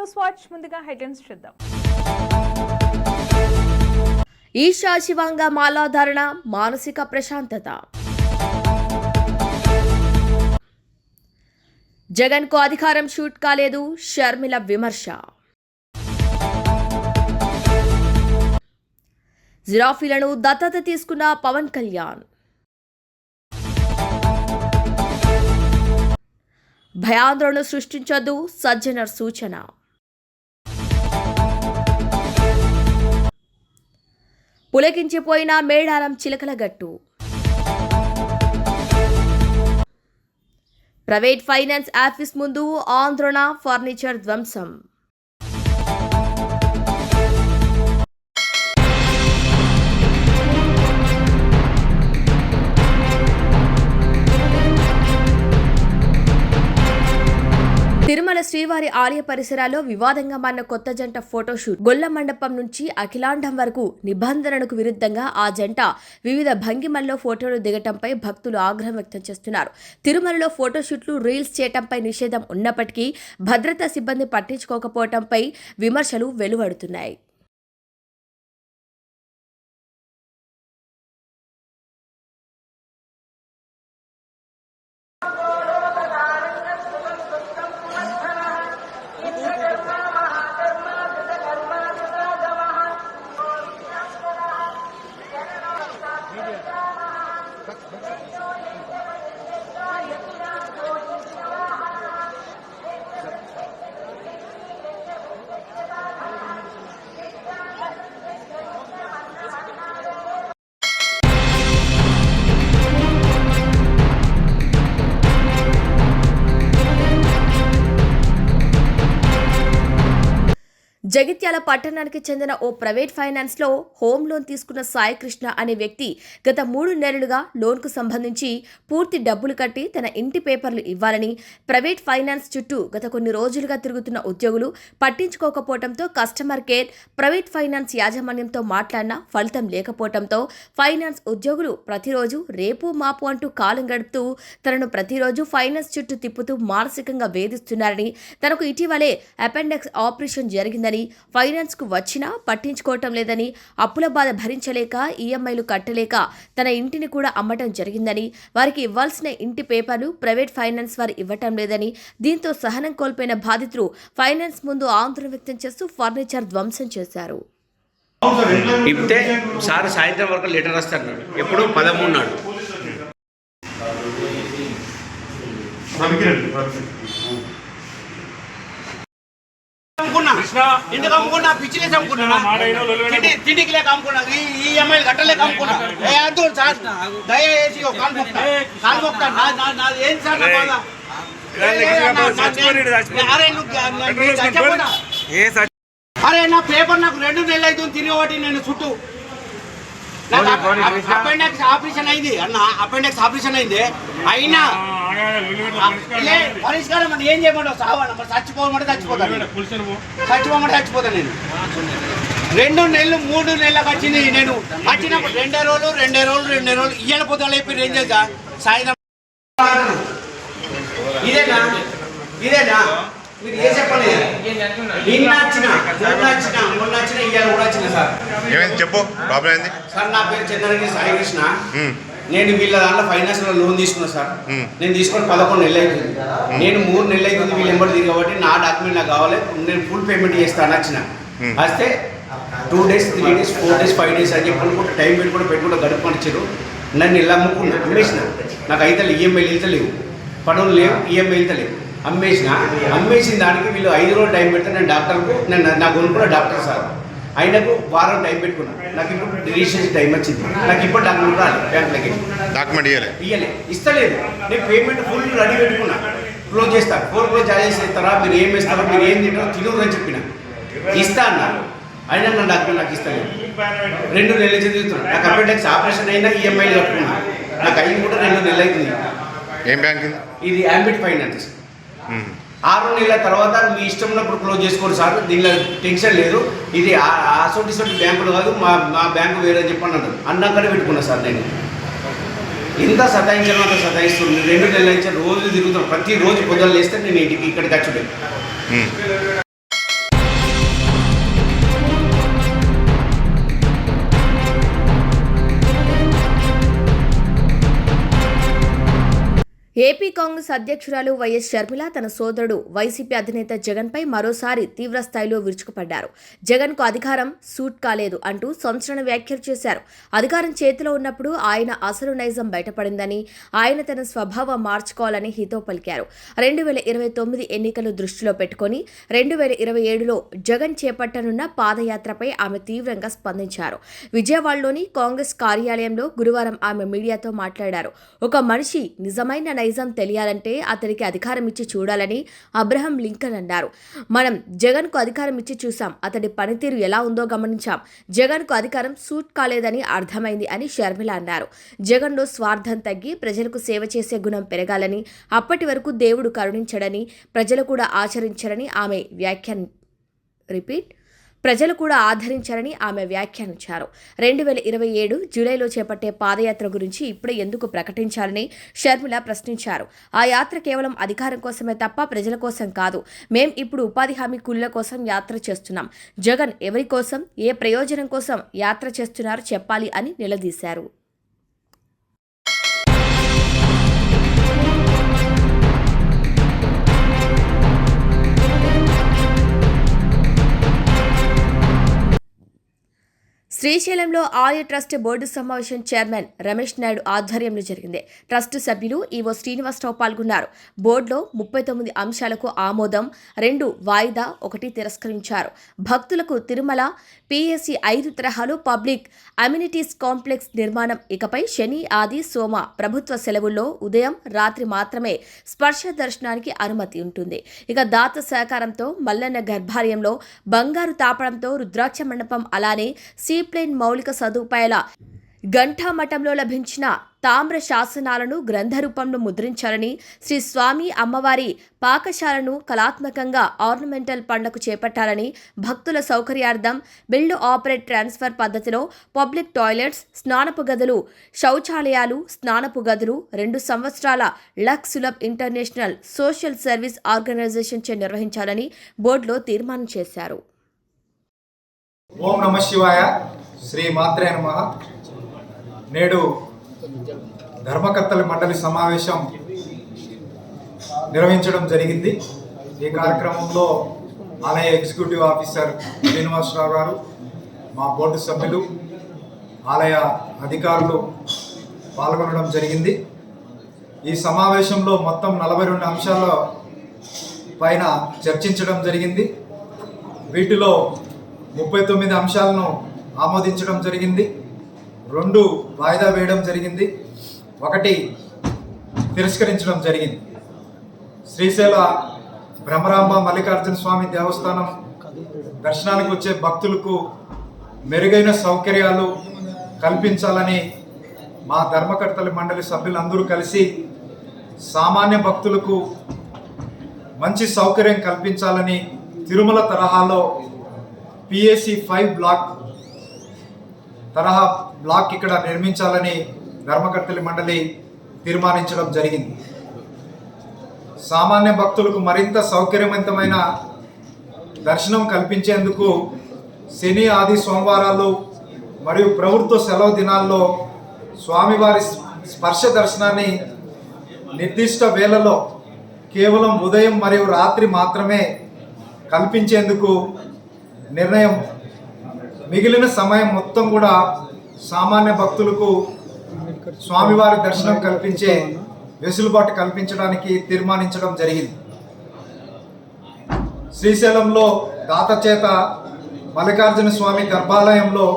News watch ముందుగా headlines చూద్దాం. ఈశా శివాంగ మాలాధారణ మానసిక ప్రశాంతత. జగన్కు అధికారం షూట్ కాలేదు షర్మిల విమర్శ. జిరాఫీలను దత్తత తీసుకున్న పవన్ కళ్యాణ్. భయాందోళన సృష్టించొద్దు సజ్జనర్ సూచన. పులకించిపోయిన Medaram Chilakalagattu private finance office ముందు ఆంధ్రణ ఫర్నిచర్ ధ్వంసం. శ్రీవారి ఆలయ పరిసరాల్లో వివాదంగా మారిన కొత్త జంట ఫోటోషూట్ గొల్ల మండపం నుంచి అఖిలాండం వరకు నిబంధనలకు విరుద్ధంగా ఆ జంట వివిధ భంగిమల్లో ఫోటోలు దిగటంపై భక్తులు ఆగ్రహం వ్యక్తం చేస్తున్నారు. తిరుమలలో ఫోటోషూట్లు రీల్స్ చేయటంపై నిషేధం ఉన్నప్పటికీ భద్రతా సిబ్బంది పట్టించుకోకపోవటంపై విమర్శలు వెలువడుతున్నాయి. జగిత్యాల పట్టణానికి చెందిన ఓ ప్రైవేట్ ఫైనాన్స్లో హోమ్ లోన్ తీసుకున్న సాయి కృష్ణ అనే వ్యక్తి గత మూడు నెలలుగా లోన్కు సంబంధించి పూర్తి డబ్బులు కట్టి తన ఇంటి పేపర్లు ఇవ్వాలని ప్రైవేట్ ఫైనాన్స్ చుట్టూ గత కొన్ని రోజులుగా తిరుగుతున్న ఉద్యోగులు పట్టించుకోకపోవడంతో కస్టమర్ కేర్ ప్రైవేట్ ఫైనాన్స్ యాజమాన్యంతో మాట్లాడినా ఫలితం లేకపోవడంతో ఫైనాన్స్ ఉద్యోగులు ప్రతిరోజు రేపు మాపు అంటూ కాలం గడుపుతూ తనను ప్రతిరోజు ఫైనాన్స్ చుట్టూ తిప్పుతూ మానసికంగా వేధిస్తున్నారని తనకు ఇటీవలే అపెండెక్స్ ఆపరేషన్ జరిగిందని ఫైనాన్స్కు వచ్చినా పట్టించుకోవటం లేదని అప్పుల బాధ భరించలేక ఈఎంఐలు కట్టలేక తన ఇంటిని కూడా అమ్మటం జరిగిందని వారికి ఇవ్వాల్సిన ఇంటి పేపర్లు ప్రైవేట్ ఫైనాన్స్ వారు ఇవ్వటం లేదని దీంతో సహనం కోల్పోయిన బాధితులు ఫైనాన్స్ ముందు ఆందోళన వ్యక్తం చేస్తూ ఫర్నిచర్ ధ్వంసం చేశారు. ఇప్తే సార్ సాయంత్రం వరకు లెటర్ వస్తాడు ఎప్పుడు పదమూడు నాడు అమ్ముకున్నా ఎందుకు అమ్ముకున్నా? పిచ్చిలేసి అమ్ముకున్నా. తిండి తిండికి లేక అమ్ముకున్నా. ఈ ఈఎంఐలు కట్టలేక అమ్ముకున్నా. ఏ అద్దు సార్. దయచేసి ఏం సార్. అరే నా పేపర్ నాకు రెండు నెలలు అవుతుంది తిరిగి ఒకటి నేను చుట్టూ. అపెండెక్స్ ఆపరేషన్ అయింది అన్న అపెండెక్స్ ఆపరేషన్ అయింది. అయినా పరిష్కారం ఏం చేయమంటావు? సావన్న మరి చచ్చిపోమంటే చచ్చిపోతాను నేను. చచ్చిపోమంటే చచ్చిపోతాను నేను. రెండు నెలలు మూడు నెలలకు వచ్చింది నేను. వచ్చినప్పుడు రెండే రోజులు రెండే రోజులు రెండే రోజులు. ఇయ్యాల పొద్దులు అయిపోయి ఏం చేద్దా? సాయంత్రం ఇదేనా? ఇదేనా? మీరు ఏ చెప్పండి నిన్న వచ్చిన మొన్న వచ్చిన మొన్న వచ్చిన ఇయ్యాల కూడా వచ్చిన సార్. ఏమైంది? చెప్పు. ప్రాబ్లం ఏంది? సార్ నా పేరు చంద్రగిరి సాయి కృష్ణ నేను వీళ్ళ దాంట్లో ఫైనాన్స్లో లోన్ తీసుకున్నా సార్. నేను తీసుకొని పదకొండు నెలలు అవుతుంది నేను మూడు నెలలు అవుతుంది వీళ్ళు ఎంబడి దిగి కాబట్టి నా డాక్యుమెంట్ నాకు కావాలి. నేను ఫుల్ పేమెంట్ చేస్తాను వచ్చిన. వస్తే two days three days four days five days అని చెప్పి అనుకుంటే టైం పెట్టుకుంటే పెట్టుకుంటే గడుపుకొనిచ్చారు నన్ను ఇలా అమ్ముకున్నా? అమ్మేసిన. నాకు అయితే ఈఎంఐలు వెళ్తలేవు పనులు లేవు ఈఎంఐ వెళ్తలేవు అమ్మేసిన అమ్మేసిన దానికి వీళ్ళు ఐదు రోజులు టైం పెడితే నేను డాక్టర్కు నేను నాకు కొనుక్కున్న డాక్టర్ సార్. ఆయనకు వారం టైం పెట్టుకున్నా. నాకు ఇప్పుడు రిజిస్ట్రేషన్ టైం వచ్చింది. నాకు ఇప్పుడు డాక్టర్ రాలి బ్యాంకులకి డాక్యుమెంట్ ఇవ్వలే ఇయ్యలే. ఇస్తలేదు. నేను పేమెంట్ ఫుల్ రెడీ పెట్టుకున్నా. క్లోజ్ చేస్తా. ఫోర్ క్లోజ్ చార్జెస్ ఇస్తారా మీరు ఏం ఇస్తారో మీరు ఏం తింటారో తినరు అని చెప్పిన. ఇస్తా అన్నారు అయినా నా డాక్టర్ నాకు ఇస్తలేదు. రెండు నెలలు చదువుతున్నా నాకు అపెండెక్స్ ఆపరేషన్ అయినా ఈఎంఐలు కట్టుకున్నా. నాకు అయ్యి కూడా రెండు నెలలు అవుతుంది. ఏం బ్యాంక్ ఇది? Ambit finance. ఆరు నెలల తర్వాత మీ ఇష్టం ఉన్నప్పుడు క్లోజ్ చేసుకోండి సార్. దీనిలో టెన్షన్ లేదు. ఇది అసోటి సోటి బ్యాంకులు కాదు మా మా బ్యాంకు వేరే చెప్పండి అన్నారు. అన్నాకనే పెట్టుకున్నా సార్ నేను. ఇంత సతాయించడం అంత సతాయిస్తుంది. రెండు నెలల నుంచి రోజు తిరుగుతాం. ప్రతి రోజు పొద్దున్న లేస్తే నేను ఇంటికి ఇక్కడికి వచ్చుడే ఏపీ కాంగ్రెస్ అధ్యక్షురాలు వైఎస్ షర్మిల తన సోదరుడు వైసీపీ అధినేత జగన్పై మరోసారి తీవ్రస్థాయిలో విరుచుకుపడ్డారు. జగన్కు అధికారం సూట్ కాలేదు అంటూ సంచలన వ్యాఖ్యలు చేశారు. అధికారం చేతిలో ఉన్నప్పుడు ఆయన అసలు నైజం బయటపడిందని ఆయన తన స్వభావం మార్చుకోవాలని హితో పలికారు. రెండు వేల ఇరవై తొమ్మిది ఎన్నికలు దృష్టిలో పెట్టుకుని రెండు వేల ఇరవై ఏడులో జగన్ చేపట్టనున్న పాదయాత్రపై ఆమె తీవ్రంగా స్పందించారు. విజయవాడలోని కాంగ్రెస్ కార్యాలయంలో గురువారం ఆమె మీడియాతో మాట్లాడారు. ఒక మనిషి నిజమైన నిజం తెలియాలంటే అతనికి అధికారం ఇచ్చి చూడాలని అబ్రహం లింకన్ అన్నారు. మనం జగన్కు అధికారం ఇచ్చి చూసాం అతడి పనితీరు ఎలా ఉందో గమనించాం. జగన్కు అధికారం సూట్ కాలేదని అర్థమైంది అని షర్మిల అన్నారు. జగన్లో స్వార్థం తగ్గి ప్రజలకు సేవ చేసే గుణం పెరగాలని అప్పటి వరకు దేవుడు కరుణించడని ప్రజలు కూడా ఆచరించరని ఆమె వ్యాఖ్యాన్ రిపీట్. ప్రజలు కూడా ఆదరించారని ఆమె వ్యాఖ్యానించారు. రెండు వేల ఇరవై ఏడు జూలైలో చేపట్టే పాదయాత్ర గురించి ఇప్పుడే ఎందుకు ప్రకటించాలని షర్మిల ప్రశ్నించారు. ఆ యాత్ర కేవలం అధికారం కోసమే తప్ప ప్రజల కోసం కాదు. మేం ఇప్పుడు ఉపాధి హామీ కూలీల కోసం యాత్ర చేస్తున్నాం. జగన్ ఎవరి కోసం ఏ ప్రయోజనం కోసం యాత్ర చేస్తున్నారో చెప్పాలి అని నిలదీశారు. శ్రీశైలంలో ఆలయ ట్రస్ట్ బోర్డు సమావేశం చైర్మన్ రమేష్ నాయుడు ఆధ్వర్యంలో జరిగింది. ట్రస్ట్ సభ్యులు ఈవో శ్రీనివాసరావు పాల్గొన్నారు. బోర్డులో ముప్పై తొమ్మిది అంశాలకు ఆమోదం రెండు వాయిదా ఒకటి తిరస్కరించారు. భక్తులకు తిరుమల పిఎస్సి ఐదు తరహాలు పబ్లిక్ అమ్యూనిటీస్ కాంప్లెక్స్ నిర్మాణం. ఇకపై శని ఆది సోమ ప్రభుత్వ సెలవుల్లో ఉదయం రాత్రి మాత్రమే స్పర్శ దర్శనానికి అనుమతి ఉంటుంది. ఇక దాత సహకారంతో మల్లన్న గర్భాలయంలో బంగారు తాపడంతో రుద్రాక్ష మండపం అలానే సీప్లేన్ మౌలిక సదుపాయాల ఘంటామఠంలో లభించిన తామ్ర శాసనాలను గ్రంథ రూపంలో ముద్రించాలని శ్రీ స్వామి అమ్మవారి పాకశాలను కళాత్మకంగా ఆర్నమెంటల్ పండ్లకు చేపట్టాలని భక్తుల సౌకర్యార్థం బిల్డ్ ఆపరేట్ ట్రాన్స్ఫర్ పద్ధతిలో పబ్లిక్ టాయిలెట్స్ స్నానపు గదులు శౌచాలయాలు స్నానపు గదులు రెండు సంవత్సరాల luck Sulabh international social service organisation చే నిర్వహించాలని బోర్డులో తీర్మానం చేశారు. ఓం నమ శివాయ. శ్రీ మాత్రే నమ. నేడు ధర్మకర్తల మండలి సమావేశం నిర్వహించడం జరిగింది. ఈ కార్యక్రమంలో ఆలయ ఎగ్జిక్యూటివ్ ఆఫీసర్ శ్రీనివాసరావు గారు మా బోర్డు సభ్యులు ఆలయ అధికారులు పాల్గొనడం జరిగింది. ఈ సమావేశంలో మొత్తం నలభై రెండు అంశాల పైన చర్చించడం జరిగింది. వీటిలో ముప్పై తొమ్మిది అంశాలను ఆమోదించడం జరిగింది. రెండు వాయిదా వేయడం జరిగింది. ఒకటి తిరస్కరించడం జరిగింది. శ్రీశైల భ్రమరాంబ మల్లికార్జున స్వామి దేవస్థానం దర్శనానికి వచ్చే భక్తులకు మెరుగైన సౌకర్యాలు కల్పించాలని మా ధర్మకర్తల మండలి సభ్యులందరూ కలిసి సామాన్య భక్తులకు మంచి సౌకర్యం కల్పించాలని తిరుమల తరహాలో పిఎస్సి ఫైవ్ బ్లాక్ తరహా బ్లాక్ ఇక్కడ నిర్మించాలని ధర్మకర్తల మండలి తీర్మానించడం జరిగింది. సామాన్య భక్తులకు మరింత సౌకర్యవంతమైన దర్శనం కల్పించేందుకు శని ఆది సోమవారాలు మరియు ప్రభుత్వ సెలవు దినాల్లో స్వామివారి స్పర్శ దర్శనాన్ని నిర్దిష్ట వేళలో కేవలం ఉదయం మరియు రాత్రి మాత్రమే కల్పించేందుకు నిర్ణయం మిగిలిన సమయం మొత్తం కూడా సామాన్య భక్తులకు స్వామివారి దర్శనం కల్పించే వెసులుబాటు కల్పించడానికి తీర్మానించడం జరిగింది. శ్రీశైలంలో దాతచేత మల్లికార్జున స్వామి గర్భాలయంలో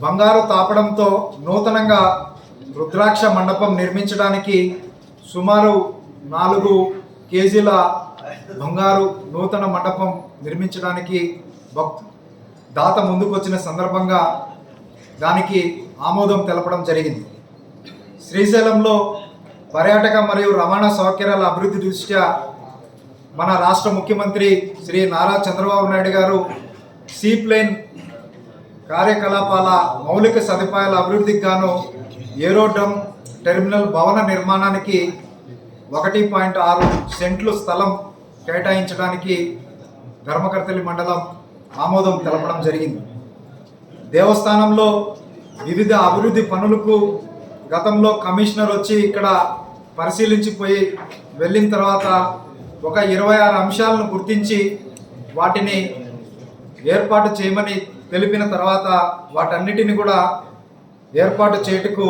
బంగారు తాపడంతో నూతనంగా రుద్రాక్ష మండపం నిర్మించడానికి సుమారు నాలుగు కేజీల బంగారు నూతన మండపం నిర్మించడానికి భక్తు దాత ముందుకొచ్చిన సందర్భంగా దానికి ఆమోదం తెలపడం జరిగింది. శ్రీశైలంలో పర్యాటక మరియు రవాణా సౌకర్యాల అభివృద్ధి దృష్ట్యా మన రాష్ట్ర ముఖ్యమంత్రి శ్రీ నారా చంద్రబాబు నాయుడు గారు సీప్లేన్ కార్యకలాపాల మౌలిక సదుపాయాల అభివృద్ధికి గాను ఏరోడ్రమ్ టెర్మినల్ భవన నిర్మాణానికి ఒకటి పాయింట్ ఆరు సెంట్లు స్థలం కేటాయించడానికి ధర్మకర్తలి మండలం ఆమోదం తెలపడం జరిగింది. దేవస్థానంలో వివిధ అభివృద్ధి పనులకు గతంలో కమిషనర్ వచ్చి ఇక్కడ పరిశీలించిపోయి వెళ్ళిన తర్వాత ఒక ఇరవై ఆరు అంశాలను గుర్తించి వాటిని ఏర్పాటు చేయమని తెలిపిన తర్వాత వాటన్నిటిని కూడా ఏర్పాటు చేయుటకు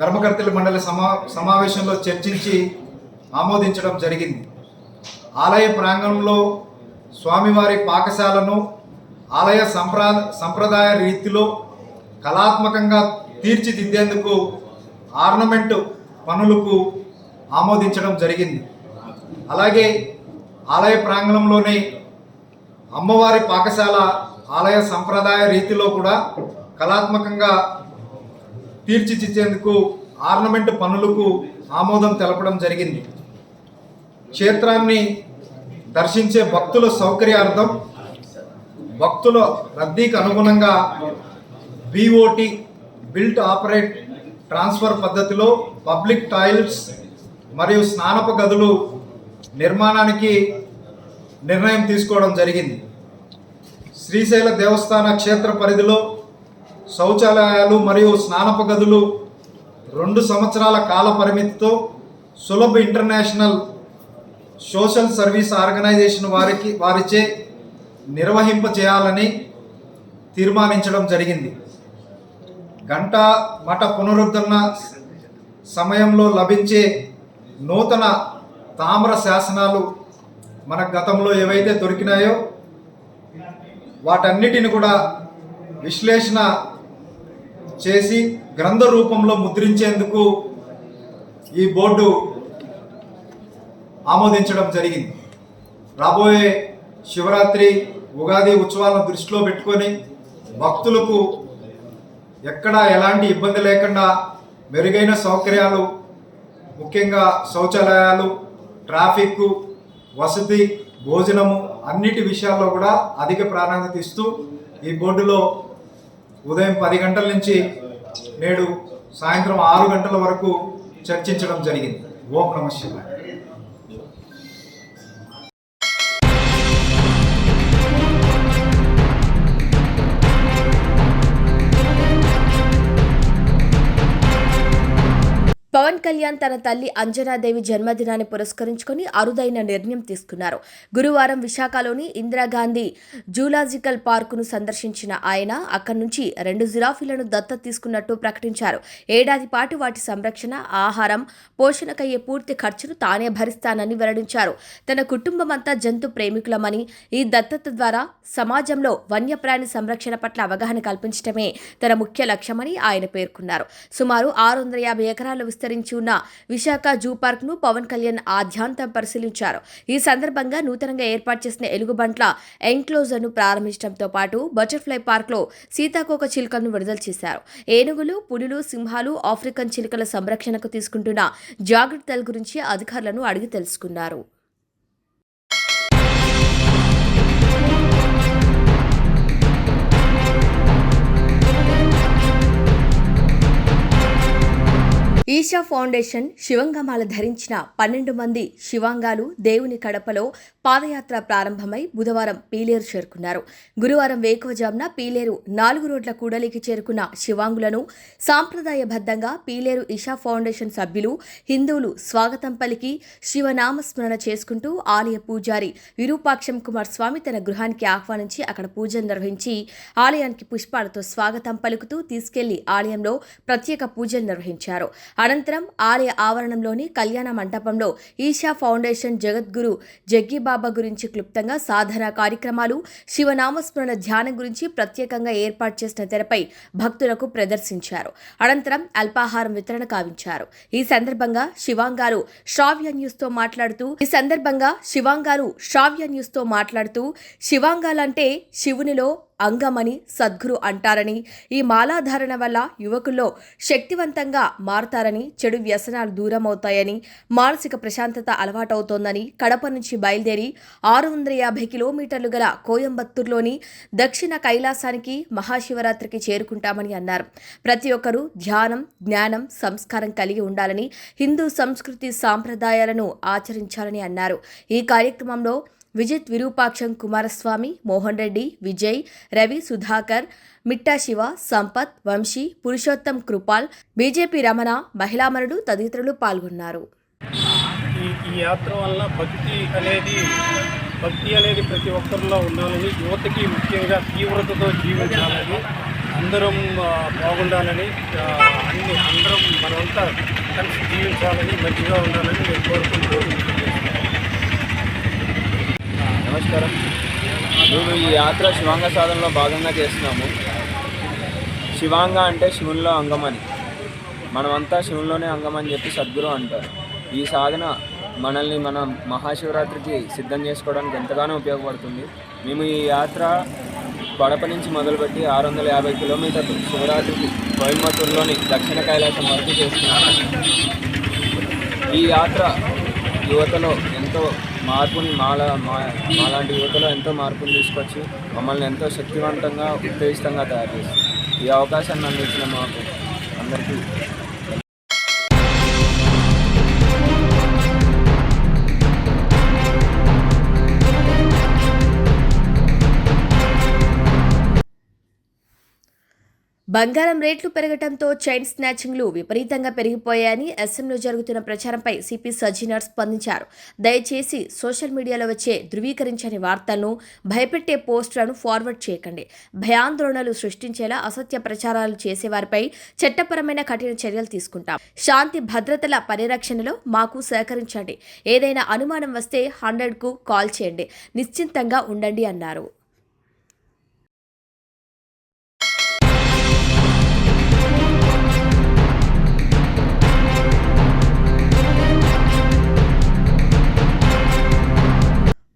ధర్మకర్తల మండలి సమా సమావేశంలో చర్చించి ఆమోదించడం జరిగింది. ఆలయ ప్రాంగణంలో స్వామివారి పాకశాలను ఆలయ సంప్రా సంప్రదాయ రీతిలో కళాత్మకంగా తీర్చిదిద్దేందుకు ఆర్నమెంట్ పనులకు ఆమోదించడం జరిగింది. అలాగే ఆలయ ప్రాంగణంలోనే అమ్మవారి పాకశాల ఆలయ సంప్రదాయ రీతిలో కూడా కళాత్మకంగా తీర్చిదిద్దేందుకు ఆర్నమెంట్ పనులకు ఆమోదం తెలపడం జరిగింది. క్షేత్రాన్ని దర్శించే భక్తుల సౌకర్యార్థం భక్తుల రద్దీకి అనుగుణంగా బీఓటి బిల్ట్ ఆపరేట్ ట్రాన్స్ఫర్ పద్ధతిలో పబ్లిక్ టాయిలెట్స్ మరియు స్నానపు గదులు నిర్మాణానికి నిర్ణయం తీసుకోవడం జరిగింది. శ్రీశైల దేవస్థాన క్షేత్ర పరిధిలో శౌచాలయాలు మరియు స్నానపు గదులు రెండు సంవత్సరాల కాల పరిమితితో సులభ ఇంటర్నేషనల్ సోషల్ సర్వీస్ ఆర్గనైజేషన్ వారికి వారిచే నిర్వహింప చేయాలని తీర్మానించడం జరిగింది. గంట మఠ పునరుద్ధరణ సమయంలో లభించే నూతన తామ్ర శాసనాలు మన గతంలో ఏవైతే దొరికినాయో వాటన్నిటిని కూడా విశ్లేషణ చేసి గ్రంథ రూపంలో ముద్రించేందుకు ఈ బోర్డు ఆమోదించడం జరిగింది. రాబోయే శివరాత్రి ఉగాది ఉత్సవాలను దృష్టిలో పెట్టుకొని భక్తులకు ఎక్కడ ఎలాంటి ఇబ్బంది లేకుండా మెరుగైన సౌకర్యాలు ముఖ్యంగా శౌచాలయాలు ట్రాఫిక్ వసతి భోజనము అన్నిటి విషయాల్లో కూడా అధిక ప్రాధాన్యత ఇస్తూ ఈ బోర్డులో ఉదయం పది గంటల నుంచి నేడు సాయంత్రం ఆరు గంటల వరకు చర్చించడం జరిగింది. ఓం నమ శివాయ. పవన్ కళ్యాణ్ తన తల్లి అంజనాదేవి జన్మదినాన్ని పురస్కరించుకొని అరుదైన నిర్ణయం తీసుకున్నారు. గురువారం విశాఖలోని ఇందిరాగాంధీ జూలాజికల్ పార్కును సందర్శించిన ఆయన అక్కడి నుంచి రెండు జిరాఫీలను దత్తత తీసుకున్నట్టు ప్రకటించారు. ఏడాది పాటు వాటి సంరక్షణ ఆహారం పోషణకయ్యే పూర్తి ఖర్చును తానే భరిస్తానని వెల్లడించారు. తన కుటుంబమంతా జంతు ప్రేమికులమని ఈ దత్తత ద్వారా సమాజంలో వన్యప్రాణి సంరక్షణ పట్ల అవగాహన కల్పించడమే తన ముఖ్య లక్ష్యమని ఆయన పేర్కొన్నారు. సుమారు ఆరు వందల యాభై ఎకరాల్లో విస్తరించి ఉన్న విశాఖ జూ పార్క్ను పవన్ కళ్యాణ్ ఆద్యాంతం పరిశీలించారు. ఈ సందర్భంగా నూతనంగా ఏర్పాటు చేసిన ఎలుగుబంట్ల ఎంక్లోజర్ను ప్రారంభించడంతో పాటు బటర్ఫ్లై పార్క్లో సీతాకోక చిలుకలను విడుదల చేశారు. ఏనుగులు పులులు సింహాలు ఆఫ్రికన్ చిలుకల సంరక్షణకు తీసుకుంటున్న జాగ్రత్తల గురించి అధికారులను అడిగి తెలుసుకున్నారు. ఈషా ఫౌండేషన్ శివంగమాల ధరించిన పన్నెండు మంది శివాంగాలు దేవుని కడపలో పాదయాత్ర ప్రారంభమై బుధవారం పీలేరు చేరుకున్నారు. గురువారం వేకువజామున పీలేరు నాలుగు రోడ్ల కూడలికి చేరుకున్న శివాంగులను సాంప్రదాయబద్ధంగా పీలేరు ఈషా ఫౌండేషన్ సభ్యులు హిందువులు స్వాగతం పలికి శివనామస్మరణ చేసుకుంటూ ఆలయ పూజారి విరూపాక్షం కుమార్ స్వామి తన గృహానికి ఆహ్వానించి అక్కడ పూజలు నిర్వహించి ఆలయానికి పుష్పాలతో స్వాగతం పలుకుతూ తీసుకెళ్ళి ఆలయంలో ప్రత్యేక పూజలు నిర్వహించారు. అనంతరం ఆలయ ఆవరణంలోని కళ్యాణ మంటపంలో ఈషా ఫౌండేషన్ జగద్గురు జగ్గిబాబా గురించి క్లుప్తంగా సాధన కార్యక్రమాలు శివనామస్మరణ ధ్యానం గురించి ప్రత్యేకంగా ఏర్పాటు చేసిన తెరపై భక్తులకు ప్రదర్శించారు. అనంతరం అల్పాహారం వితరణ కావించారు. ఈ సందర్భంగా శివాంగారు శ్రావ్య న్యూస్తో మాట్లాడుతూ ఈ సందర్భంగా శివాంగారు శ్రావ్య న్యూస్తో మాట్లాడుతూ శివాంగాలంటే శివునిలో అంగమని సద్గురు అంటారని ఈ మాలాధారణ వల్ల యువకుల్లో శక్తివంతంగా మారతారని చెడు వ్యసనాలు దూరమవుతాయని మానసిక ప్రశాంతత అలవాటవుతోందని కడప నుంచి బయలుదేరి ఆరు వందల యాభై కిలోమీటర్లు గల కోయంబత్తూరులోని దక్షిణ కైలాసానికి మహాశివరాత్రికి చేరుకుంటామని అన్నారు. ప్రతి ఒక్కరూ ధ్యానం జ్ఞానం సంస్కారం కలిగి ఉండాలని హిందూ సంస్కృతి సాంప్రదాయాలను ఆచరించాలని అన్నారు. ఈ కార్యక్రమంలో విజిత్ విరూపాక్షం కుమారస్వామి మోహన్ రెడ్డి విజయ్ రవి సుధాకర్ మిట్టా శివ సంపత్ వంశీ పురుషోత్తం కృపాల్ బీజేపీ రమణ మహిళామణుడు తదితరులు పాల్గొన్నారు. ఈ యాత్ర వల్ల భక్తి అనేది భక్తి అనేది ప్రతి ఒక్కరిలో ఉండాలని యువతకి ముఖ్యంగా తీవ్రతతో జీవించాలని అందరం బాగుండాలని అన్ని అందరం మనమంతా కలిసి జీవించాలని మంచిగా ఉండాలని నేను కోరుకుంటూ నమస్కారం. మేము ఈ యాత్ర శివాంగ సాధనలో భాగంగా చేస్తున్నాము. శివాంగ అంటే శివునిలో అంగం అని. మనమంతా శివునిలోనే అంగం అని చెప్పి సద్గురు అంటారు. ఈ సాధన మనల్ని మన మహాశివరాత్రికి సిద్ధం చేసుకోవడానికి ఎంతగానో ఉపయోగపడుతుంది. మేము ఈ యాత్ర కడప నుంచి మొదలుపెట్టి ఆరు వందల యాభై కిలోమీటర్లు శివరాత్రికి కోయంబత్తూరులోని దక్షిణ కైలాసం వరకు చేస్తున్నాము. ఈ యాత్ర యువతలో ఎంతో మార్పుని మాలా మా మాలాంటి యువతలో ఎంతో మార్పుని తీసుకొచ్చి మమ్మల్ని ఎంతో శక్తివంతంగా ఉత్తేజితంగా తయారు చేస్తుంది ఈ అవకాశాన్ని అందించిన మాకు అందరికీ బంగారం రేట్లు పెరగడంతో చైన్ స్నాచింగ్లు విపరీతంగా పెరిగిపోయాయని అసెంబ్లీలో జరుగుతున్న ప్రచారంపై సిపి సజీనర్ స్పందించారు. దయచేసి సోషల్ మీడియాలో వచ్చే ధృవీకరించని వార్తలను భయపెట్టే పోస్టులను ఫార్వర్డ్ చేయకండి. భయాందోళనలు సృష్టించేలా అసత్య ప్రచారాలు చేసేవారిపై చట్టపరమైన కఠిన చర్యలు తీసుకుంటాం. శాంతి భద్రతల పరిరక్షణలో మాకు సహకరించండి. ఏదైనా అనుమానం వస్తే హండ్రెడ్కు కాల్ చేయండి. నిశ్చింతంగా ఉండండి అన్నారు.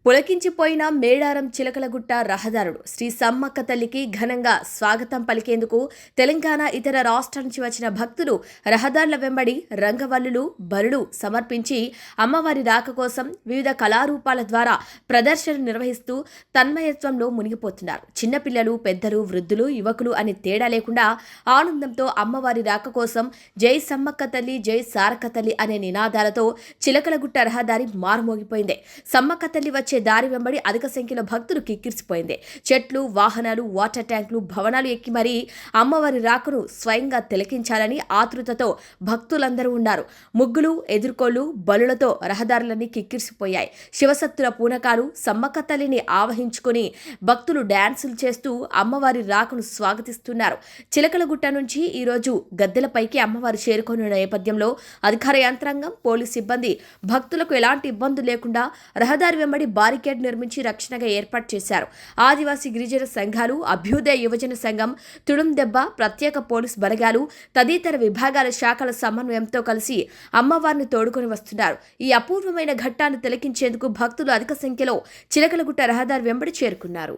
పులకించిపోయిన మేడారం చిలకలగుట్ట రహదారుడు శ్రీ సమ్మక్క తల్లికి ఘనంగా స్వాగతం పలికేందుకు తెలంగాణ ఇతర రాష్ట్రాల నుంచి వచ్చిన భక్తులు రహదారుల వెంబడి రంగవల్లులు బరులు సమర్పించి అమ్మవారి రాక కోసం వివిధ కళారూపాల ద్వారా ప్రదర్శన నిర్వహిస్తూ తన్మయత్వంలో మునిగిపోతున్నారు. చిన్నపిల్లలు పెద్దలు వృద్ధులు యువకులు అని తేడా లేకుండా ఆనందంతో అమ్మవారి రాక కోసం జై సమ్మక్క తల్లి జై సారక్క తల్లి అనే నినాదాలతో చిలకలగుట్ట రహదారి మారుమోగిపోయింది. సమ్మక్క తల్లి వచ్చే దారి వెంబడి అధిక సంఖ్యలో భక్తులు కిక్కిరిసిపోయింది చెట్లు వాహనాలు వాటర్ ట్యాంకులు భవనాలు ఎక్కి మరీ అమ్మవారి రాకను స్వయంగా తిలకించాలని ఆతృతతో భక్తులందరూ ఉన్నారు. ముగ్గులు ఎదుర్కోళ్ళు బలులతో రహదారులన్నీ కిక్కిరిసిపోయాయి శివసత్తుల పూనకాలు సమ్మక్క తల్లిని ఆవహించుకుని భక్తులు డ్యాన్సులు చేస్తూ అమ్మవారి రాకను స్వాగతిస్తున్నారు. చిలకలగుట్ట నుంచి ఈరోజు గద్దెలపైకి అమ్మవారు చేరుకున్న నేపథ్యంలో అధికార యంత్రాంగం పోలీస్ సిబ్బంది భక్తులకు ఎలాంటి ఇబ్బందులు లేకుండా రహదారి వెంబడి బారికేడ్ నిర్మించి రక్షణగా ఏర్పాటు చేశారు. ఆదివాసీ గిరిజన సంఘాలు అభ్యుదయ యువజన సంఘం తుడుం దెబ్బ ప్రత్యేక పోలీస్ బలగాలు తదితర విభాగాల శాఖల సమన్వయంతో కలిసి అమ్మవారిని తోడుకొని వస్తున్నారు. ఈ అపూర్వమైన ఘట్టాన్ని తిలకించేందుకు భక్తులు అధిక సంఖ్యలో చిలకలగుట్ట రహదారి వెంబడి చేరుకున్నారు.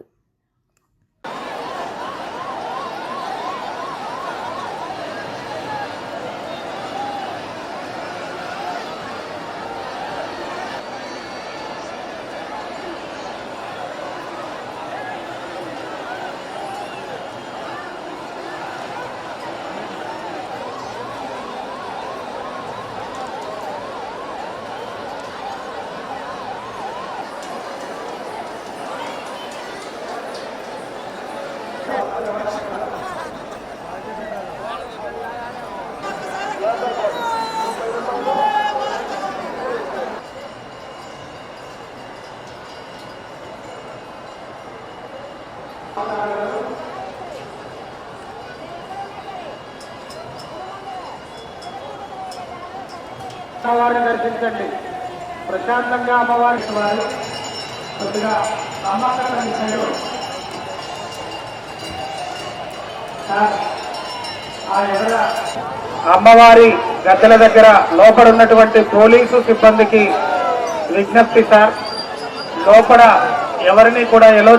అమ్మవారిని దర్శించండి. ప్రశాంతంగా అమ్మవారి వారు కొద్దిగా అమ్మవారి గద్దెల దగ్గర లోపల ఉన్నటువంటి పోలీసు సిబ్బందికి విజ్ఞప్తి సార్. లోపల ఎవరిని కూడా ఎలో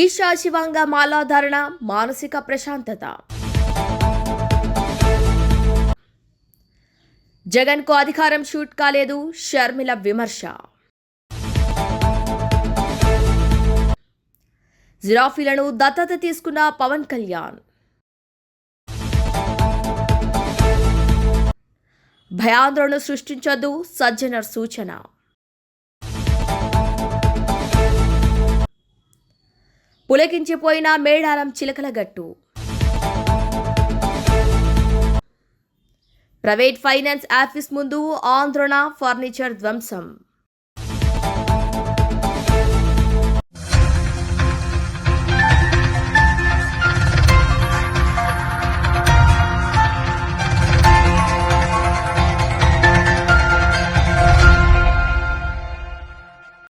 ఈషా శివాంగ మాలాధారణ మానసిక ప్రశాంతత. జగన్కు అధికారం షూట్ కాలేదు షర్మిల విమర్శ. జిరాఫీలను దత్తత తీసుకున్న పవన్ కళ్యాణ్. భయాందోళన సృష్టించొద్దు సజ్జనర్ సూచన. పులకించిపోయిన మేడారం చిలకల గట్టు. ప్రైవేట్ ఫైనాన్స్ ఆఫీస్ ముందు ఆంధ్రణ ఫర్నిచర్ ధ్వంసం.